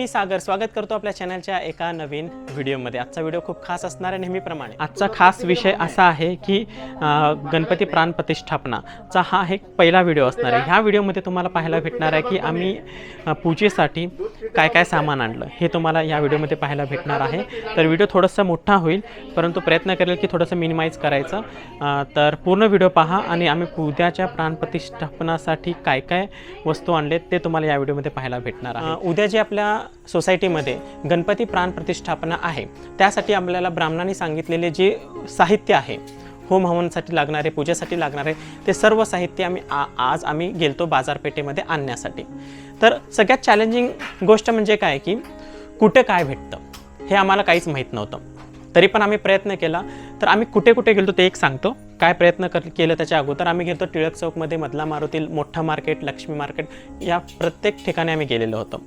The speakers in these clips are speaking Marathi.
मी सागर. स्वागत करतो आपल्या चॅनलच्या एका नवीन व्हिडिओमध्ये आजचा व्हिडिओ खूप खास असणार आहे नेहमीप्रमाणे. आजचा खास विषय असा आहे की गणपती प्राण प्रतिष्ठापनाचा हा एक पहिला व्हिडिओ असणार आहे. ह्या व्हिडिओमध्ये तुम्हाला पाहायला भेटणार आहे की आम्ही पूजेसाठी काय काय सामान आणलं हे तुम्हाला या व्हिडिओमध्ये पाहायला भेटणार आहे. तर व्हिडिओ थोडंसं मोठा होईल परंतु प्रयत्न करेल की थोडंसं मिनिमाइज करायचं. तर पूर्ण व्हिडिओ पहा आणि आम्ही उद्याच्या प्राणप्रतिष्ठापनासाठी काय काय वस्तू आणलेत ते तुम्हाला या व्हिडिओमध्ये पाहायला भेटणार आहे. उद्या जे आपल्या सोसायटीमध्ये गणपती प्राण प्रतिष्ठापना आहे. त्यासाठी आपल्याला ब्राह्मणांनी सांगितलेले जे साहित्य आहे होम हवनसाठी लागणारे पूजेसाठी लागणारे ते सर्व साहित्य आम्ही आ आज आम्ही गेलतो बाजारपेठेमध्ये आणण्यासाठी. तर सगळ्यात चॅलेंजिंग गोष्ट म्हणजे काय की कुठे काय भेटतं हे आम्हाला काहीच माहीत नव्हतं. तरी पण आम्ही प्रयत्न केला तर आम्ही कुठे कुठे गेलो ते एक सांगतो. काय प्रयत्न कर केलं त्याच्या अगोदर आम्ही गेलो टिळक चौकमध्ये मधला मारुतील मोठं मार्केट लक्ष्मी मार्केट या प्रत्येक ठिकाणी आम्ही गेलेलो होतो.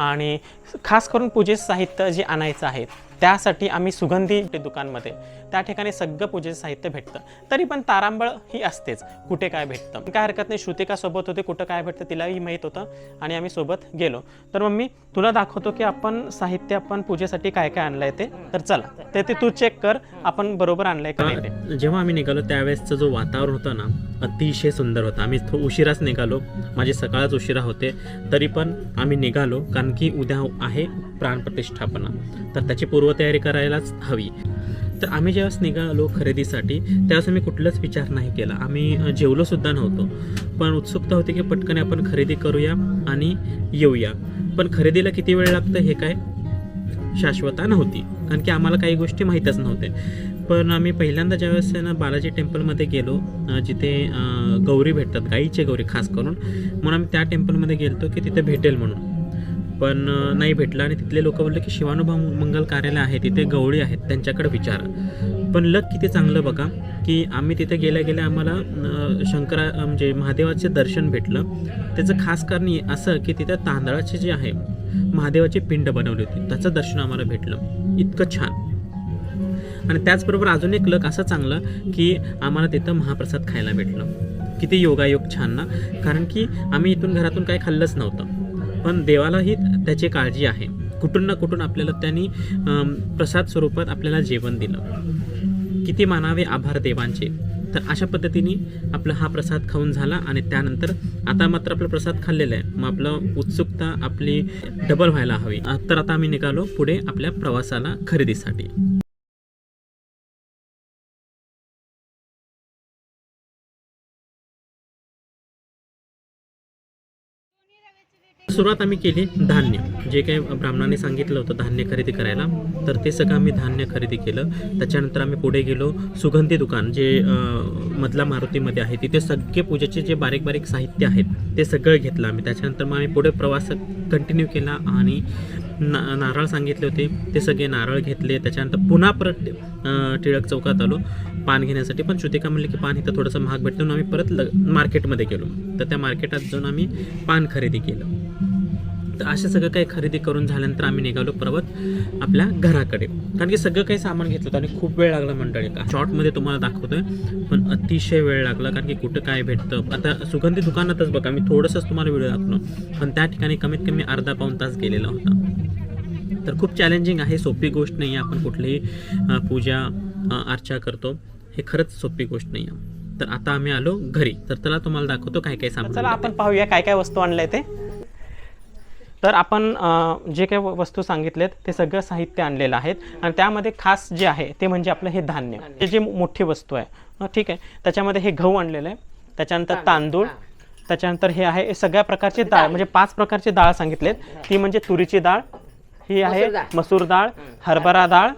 आणि खास करून पूजेचं साहित्य जे आणायचं आहे त्यासाठी आम्ही सुगंधी दुकानमध्ये त्या ठिकाणी सगळं पूजेचं साहित्य भेटतं. तरी पण तारांबळ ही असतेच. कुठे काय भेटतं? काय हरकत नाही. श्रुतिका सोबत होते. कुठं काय भेटतं तिलाही माहीत होतं आणि आम्ही सोबत गेलो. तर मग मी तुला दाखवतो की आपण साहित्य आपण पूजेसाठी काय काय आणलंय ते? तर चला ते ते तू चेक कर. आपण बरोबर आणलंय का नाही जेव्हा आम्ही निघालो त्यावेळेसचं जो वातावरण होतं ना अतिशय सुंदर होतं. आम्ही थो उशिराच निघालो. माझे सकाळच उशिरा होते. तरी पण आम्ही निघालो कारण की उद्या आहे प्राणप्रतिष्ठापना तर त्याची पूर्वतयारी करायलाच हवी. तर आम्ही ज्यावेळेस निघालो खरेदीसाठी त्यावेळेस आम्ही कुठलाच विचार नाही केला. आम्ही जेवलोसुद्धा जेवलो सुद्धा नव्हतो. पण उत्सुकता होती की पटकन आपण खरेदी करूया आणि येऊया. पण खरेदीला किती वेळ लागतं हे काय शाश्वता नव्हती. कारण की आम्हाला काही गोष्टी माहीतच नव्हते. पण आम्ही पहिल्यांदा ज्यावेळेस ना बालाजी टेम्पलमध्ये गेलो जिथे गौरी भेटतात गाईचे गौरी खास करून म्हणून आम्ही त्या टेम्पलमध्ये गेलो की तिथे भेटेल म्हणून. पण नाही भेटलं आणि तिथले लोक बोलले की शिवानुभव मंगल कार्यालय आहे तिथे गवळी आहेत त्यांच्याकडे विचारा. पण लक किती चांगलं बघा की आम्ही तिथे गेल्या गेल्या आम्हाला शंकरा म्हणजे महादेवाचे दर्शन भेटलं. त्याचं खास कारण असं की तिथे तांदळाचे जे आहे महादेवाची पिंड बनवली होती. त्याचं दर्शन आम्हाला भेटलं. इतकं छान. आणि त्याचबरोबर अजून एक लक असं चांगलं की आम्हाला तिथं महाप्रसाद खायला भेटलं. किती योगायोग छान ना? कारण की आम्ही इथून घरातून काही खाल्लंच नव्हतं. पण देवालाही त्याची काळजी आहे. कुठून ना कुठून आपल्याला त्यांनी प्रसाद स्वरूपात आपल्याला जेवण दिलं. किती मानावे आभार देवांचे. तर अशा पद्धतीने आपला हा प्रसाद खाऊन झाला आणि त्यानंतर आता मात्र आपला प्रसाद खाल्लेला आहे. मग आपलं उत्सुकता आपली डबल व्हायला हवी. तर आता आम्ही निघालो पुढे आपल्या प्रवासाला खरेदीसाठी. सुरुवात आम्ही केली धान्य. जे काही ब्राह्मणाने सांगितलं होतं धान्य खरेदी करायला तर ते सगळं आम्ही धान्य खरेदी केलं. त्याच्यानंतर आम्ही पुढे गेलो सुगंधी दुकान जे मधला मारुतीमध्ये आहे तिथे सगळे पूजेचे जे बारीक बारीक साहित्य आहेत ते सगळं घेतलं आम्ही. त्याच्यानंतर मग आम्ही पुढे प्रवास कंटिन्यू केला आणि ना नारळ सांगितले होते ते सगळे नारळ घेतले. त्याच्यानंतर पुन्हा परत टिळक चौकात आलो पान घेण्यासाठी. पण श्रुतिका म्हणले की पान इथं थोडंसं महाग भेटतं म्हणून आम्ही परत ल मार्केटमध्ये गेलो. तर त्या मार्केटात जाऊन आम्ही पान खरेदी केलं. तर असं सगळं काही खरेदी करून झाल्यानंतर आम्ही निघालो परत आपल्या घराकडे. कारण की सगळं काही सामान घेतलं होतं आणि खूप वेळ लागला मंडळी. का शॉर्टमध्ये तुम्हाला दाखवतोय पण अतिशय वेळ लागला कारण की कुठं काय भेटतं. आता सुगंधी दुकानातच बघा मी थोडंसंच तुम्हाला व्हिडिओ दाखवलो पण त्या ठिकाणी कमीत कमी अर्धा पाऊन तास गेलेला होता. तर खूप चॅलेंजिंग आहे सोपी गोष्ट नाही आहे आपण कुठलीही पूजा अर्चा करतो हे खरंच सोपी गोष्ट नाही आहे तर आता आम्ही आलो घरी. तर त्याला तुम्हाला दाखवतो काय काय सामान चला आपण पाहूया काय काय वस्तू आणलंय ते. तर आपण जे काही वस्तू सांगितलेत ते सगळं साहित्य आणलेलं आहेत. आणि त्यामध्ये खास जे आहे ते म्हणजे आपलं हे धान्य. हे जे मोठी वस्तू आहे. ठीक आहे. त्याच्यामध्ये हे गहू आणलेलं आहे. त्याच्यानंतर तांदूळ. त्याच्यानंतर हे आहे हे सगळ्या प्रकारची डाळ म्हणजे पाच प्रकारची डाळ सांगितलेत. ती म्हणजे तुरीची डाळ. ही आहे मसूर डाळ. हरभरा डाळ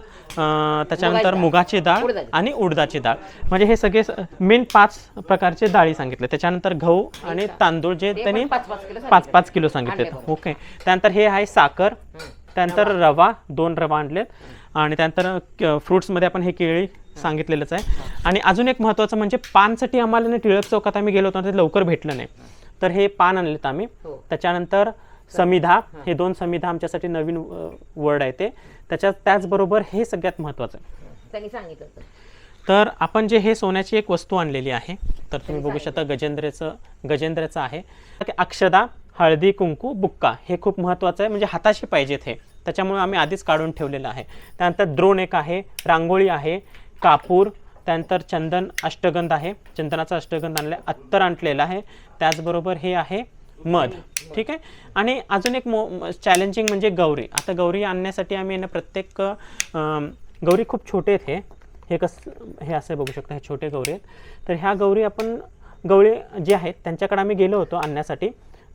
त्याच्यानंतर मुगाची डाळ. आणि उडदाची डाळ. म्हणजे हे सगळे मेन पाच प्रकारचे डाळी सांगितले. त्याच्यानंतर गहू आणि तांदूळ जे त्यांनी पाच- पाच किलो आणले ओके. त्यानंतर हे आहे साखर. त्यानंतर रवा. दोन रवा आणलेत. आणि त्यानंतर फ्रुट्समध्ये आपण हे केळी सांगितलेलंच आहे. आणि अजून एक महत्त्वाचं म्हणजे पानसाठी आम्हाला ना टिळक चौकात आम्ही गेलो होतो ते लवकर भेटलं नाही. तर हे पान आणलेत आम्ही. हो. त्याच्यानंतर समिधा हे. दोन समिधा आमच्यासाठी नवीन वर्ड आहे ते. त्याच्यात त्याचबरोबर हे सगळ्यात महत्त्वाचं आहे. त्यांनी सांगितलं होतं. तर आपण जे हे सोन्याची एक वस्तू आणलेली आहे तर तुम्ही बघू शकता गजेंद्रचं गजेंद्रचं आहे. अक्षदा हळदी कुंकू बुक्का हे खूप महत्त्वाचं आहे. म्हणजे हाताशी पाहिजेत हे. त्याच्यामुळे आम्ही आधीच काढून ठेवलेलं आहे. त्यानंतर द्रोण एक आहे रांगोळी आहे कापूर त्यानंतर चंदन अष्टगंध आहे. चंदनाचा अष्टगंध आणले अत्तर आणलेलं आहे. त्याचबरोबर हे आहे मध. ठीक आहे? आणि अजून एक मो चॅलेंजिंग म्हणजे गौरी. आता गौरी आणण्यासाठी आम्ही ना प्रत्येक गौरी खूप छोटे आहेत हे. हे कस हे असं बघू शकता हे छोटे गौरी आहेत. तर ह्या गौरी आपण गवळी जे आहेत त्यांच्याकडे आम्ही गेलो होतो आणण्यासाठी.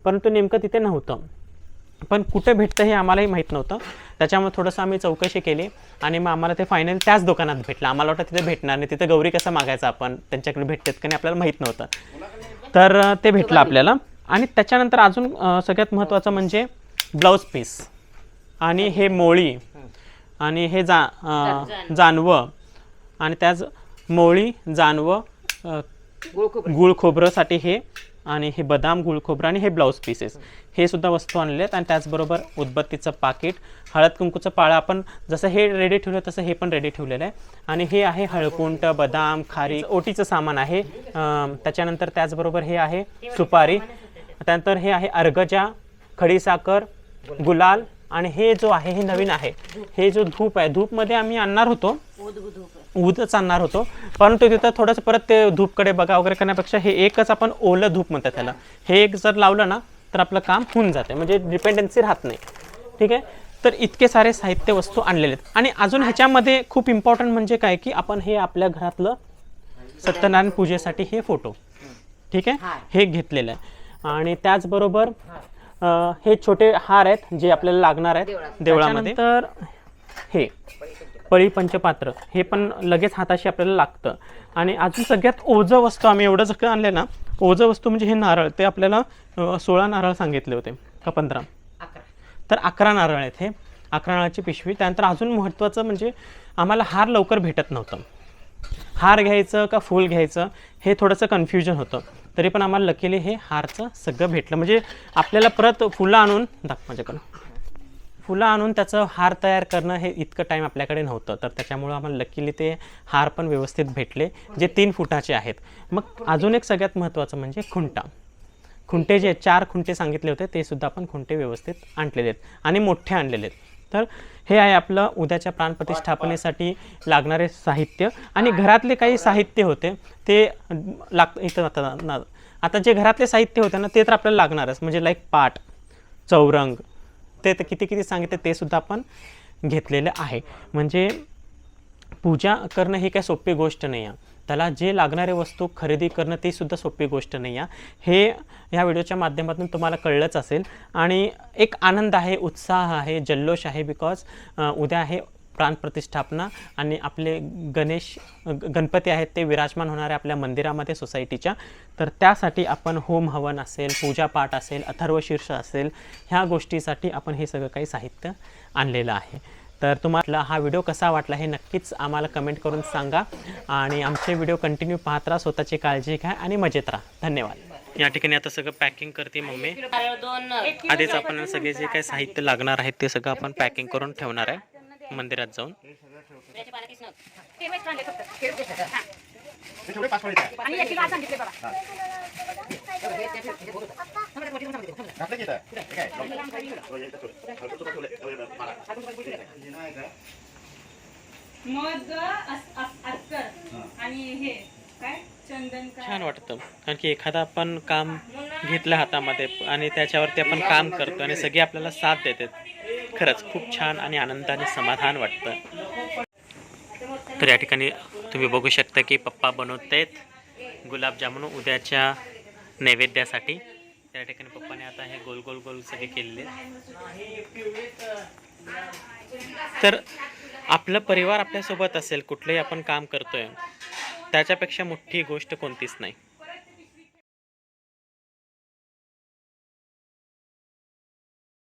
परंतु नेमकं तिथे नव्हतं. पण कुठे भेटतं हे आम्हालाही माहीत नव्हतं. त्याच्यामुळे थोडंसं आम्ही चौकशी केली आणि मग आम्हाला ते फायनल त्याच दुकानात भेटलं. आम्हाला वाटतं तिथे भेटणार नाही. तिथे गौरी कसं मागायचं आपण? त्यांच्याकडे भेटतात का नाही आपल्याला माहीत नव्हतं. तर ते भेटलं आपल्याला. आणि त्याच्यानंतर अजून सगळ्यात महत्त्वाचं म्हणजे ब्लाऊज पीस. आणि हे मोळी आणि हे जा जानवं आणि त्याच मोळी जानवं गुळ खोबरंसाठी हे आणि हे बदाम गुळ खोबरं आणि हे ब्लाऊज पीसेस. हे सुद्धा वस्तू आणलेले आहेत आणि त्याचबरोबर उदबत्तीचं पाकिट हळद कुंकूचं पाळं आपण जसं हे रेडी ठेवलं तसं हे पण रेडी ठेवलेलं आहे. आणि हे आहे हळकुंट बदाम खारी ओटीचं सामान आहे. त्याच्यानंतर त्याचबरोबर हे आहे सुपारी. त्यानंतर हे आहे अर्गजा खडीसाखर गुलाल आणि हे जो आहे हे नवीन आहे. हे जो धूप आहे धूपमध्ये आम्ही आणणार होतो. ऊदच आणणार होतो. परंतु तिथं थोडंसं परत ते धूपकडे बघा वगैरे करण्यापेक्षा हे एकच आपण ओलं धूप म्हणतात त्याला. हे एक जर लावलं ना तर आपलं काम होऊन जाते. म्हणजे डिपेंडन्सी राहत नाही. ठीक आहे? तर इतके सारे साहित्य वस्तू आणलेले आहेत. आणि अजून ह्याच्यामध्ये खूप इम्पॉर्टंट म्हणजे काय की आपण हे आपल्या घरातलं सत्यनारायण पूजेसाठी हे फोटो ठीक आहे? हे घेतलेलं आहे. आणि त्याचबरोबर अं, हे छोटे हार आहेत जे आपल्याला लागणार आहेत देवळामध्ये. तर हे पळी पंचपात्र हे पण लगेच हाताशी आपल्याला लागतं. आणि अजून सगळ्यात ओझं वस्तू आम्ही एवढं सगळं आणलं ना ओझं वस्तू म्हणजे हे नारळ ते आपल्याला अं, सोळा नारळ सांगितले होते का पंधरा? तर अकरा नारळ आहेत हे अकरा नारळाची पिशवी. त्यानंतर अजून महत्त्वाचं म्हणजे आम्हाला हार लवकर भेटत नव्हतं. हार घ्यायचं का फूल घ्यायचं हे थोडंसं कन्फ्युजन होतं. तरी पण आम्हाला लकीली हे हारचं सगळं भेटलं. म्हणजे आपल्याला परत फुलं आणून दाख माझ्याकडं. फुलं आणून त्याचं हार तयार करणं हे इतकं टाईम आपल्याकडे नव्हतं. तर त्याच्यामुळं आम्हाला लकीली ते हार पण व्यवस्थित भेटले जे तीन फुटाचे आहेत. मग अजून एक सगळ्यात महत्त्वाचं म्हणजे खुंटा. खुंटे जे चार खुंटे सांगितले होते ते सुद्धा आपण खुंटे व्यवस्थित आणलेले आहेत आणि मोठे आणलेले आहेत. तर हे आहे आपलं उद्याच्या प्राणप्रतिष्ठापनेसाठी लागणारे साहित्य. आणि घरातले काही साहित्य होते ते लाग इथं आता ना आता जे घरातले साहित्य होते ना ते तर आपल्याला लागणारच. म्हणजे लाईक पाट चौरंग ते तर किती किती सांगितले ते सुद्धा आपण घेतलेलं आहे. म्हणजे पूजा करणं ही काही सोपी गोष्ट नाही आहे त्याला जे लागणारे वस्तू खरेदी करणं ती सुद्धा सोपी गोष्ट नाही आहे हे ह्या व्हिडिओच्या माध्यमातून तुम्हाला कळलंच असेल. आणि एक आनंद आहे उत्साह आहे जल्लोष आहे बिकॉज उद्या आहे प्राणप्रतिष्ठापना आणि आपले गणेश ग- गणपती आहेत ते विराजमान होणारे आपल्या मंदिरामध्ये सोसायटीच्या. तर त्यासाठी आपण होम हवन असेल पूजापाठ असेल अथर्वशीर्ष असेल ह्या गोष्टीसाठी आपण हे सगळं काही साहित्य आणलेलं आहे. तर तुम्हाला हा व्हिडिओ कसा वाटला हे नक्कीच आम्हाला कमेंट करून सांगा. आणि आमचे व्हिडिओ कंटिन्यू पाहत राहा स्वतःची काळजी घ्या आणि मजेत राहा. धन्यवाद. या ठिकाणी आता सगळं पॅकिंग करते मम्मी. आधीच आपण सगळे जे काही साहित्य लागणार आहेत ते सगळं आपण पॅकिंग करून ठेवणार आहे. मंदिरात जाऊन. मग आणि हे काय? चंदन छान वाटतं. कारण की एखादा आपण काम घेतलं हातामध्ये आणि त्याच्यावरती आपण काम करतो आणि सगळे आपल्याला साथ देतात. खरंच खूप छान आणि आनंदाने समाधान वाटतं. तर या ठिकाणी तुम्ही बघू शकता की पप्पा बनवत आहेत गुलाबजामुन उद्याच्या नैवेद्यासाठी. त्या ठिकाणी पप्पाने आता हे गोल गोल गोल सगळे केलेले. तर आपलं परिवार आपल्यासोबत असेल कुठलंही आपण काम करतोय त्याच्यापेक्षा मोठी गोष्ट कोणतीच नाही.